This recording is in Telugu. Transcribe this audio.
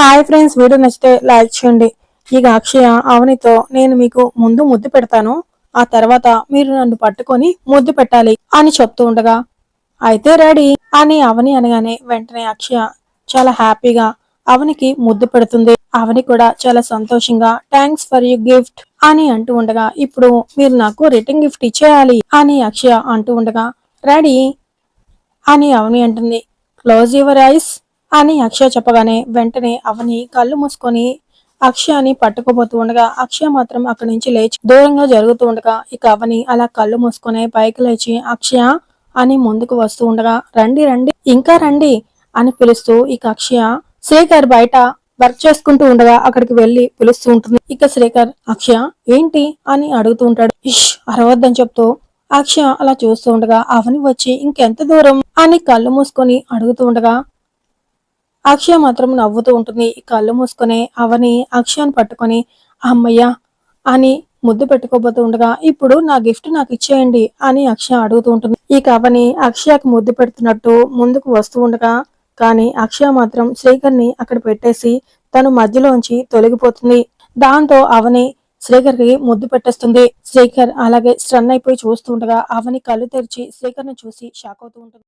హాయ్ ఫ్రెండ్స్ వీడియో నచ్చితే లైక్ చేయండి. ఇక అక్షయ అవనితో నేను మీకు ముందు ముద్దు పెడతాను. ఆ తర్వాత మీరు నన్ను పట్టుకొని ముద్దు పెట్టాలి అని చెప్తూ ఉండగా అయితే రెడీ అని అవని అనగానే వెంటనే అక్షయ చాలా హ్యాపీగా అవనికి ముద్దు పెడుతుంది. అవని కూడా చాలా సంతోషంగా థ్యాంక్స్ ఫర్ యూ గిఫ్ట్ అని అంటూ ఉండగా ఇప్పుడు మీరు నాకు రిటర్న్ గిఫ్ట్ ఇచ్చేయాలి అని అక్షయ అంటూ ఉండగా రెడీ అని అవని అంటుంది క్లోజ్ యువర్ ఐస్ అని అక్షయ చెప్పగానే వెంటనే అవని కళ్ళు మూసుకొని అక్షయాన్ని పట్టుకోబోతూ ఉండగా అక్షయ మాత్రం అక్కడి నుంచి లేచి దూరంగా జరుగుతూ ఉండగా ఇక అవని అలా కళ్ళు మూసుకొని పైకి లేచి అక్షయ! అని ముందుకు వస్తూ ఉండగా రండి రండి ఇంకా రండి! అని పిలుస్తూ ఇక అక్షయ శ్రీకర్ బయట వర్క్ చేసుకుంటూ ఉండగా అక్కడికి వెళ్ళి పిలుస్తూ ఉంటుంది. ఇక శ్రీకర్ అక్షయ ఏంటి? అని అడుగుతూ ఉంటాడు. ఇష్ అరవద్దని చెప్తూ. అక్షయ అలా చూస్తూ ఉండగా అవని వచ్చి ఇంకెంత దూరం? అని కళ్ళు మూసుకొని అడుగుతూ ఉండగా అక్షయ మాత్రం నవ్వుతూ ఉంటుంది. ఈ కళ్ళు మూసుకొని అవని అక్షయాన్ని పట్టుకొని అమ్మయ్య అని ముద్దు పెట్టుకోబోతూ ఉండగా ఇప్పుడు నా గిఫ్ట్ నాకు ఇచ్చేయండి అని అక్షయ అడుగుతూ ఉంటుంది. ఇక అవని అక్షయకు ముద్దు పెడుతున్నట్టు ముందుకు వస్తూ ఉండగా కానీ అక్షయ మాత్రం శ్రీకర్ని అక్కడ పెట్టేసి తను మధ్యలోంచి తొలగిపోతుంది. దాంతో అవని శ్రీకర్కి ముద్దు పెట్టేస్తుంది. శ్రీకర్ అలాగే స్టన్ అయిపోయి చూస్తూ ఉండగా అవని కళ్ళు తెరిచి శ్రీకర్ని చూసి షాక్ అవుతూ ఉంటుంది.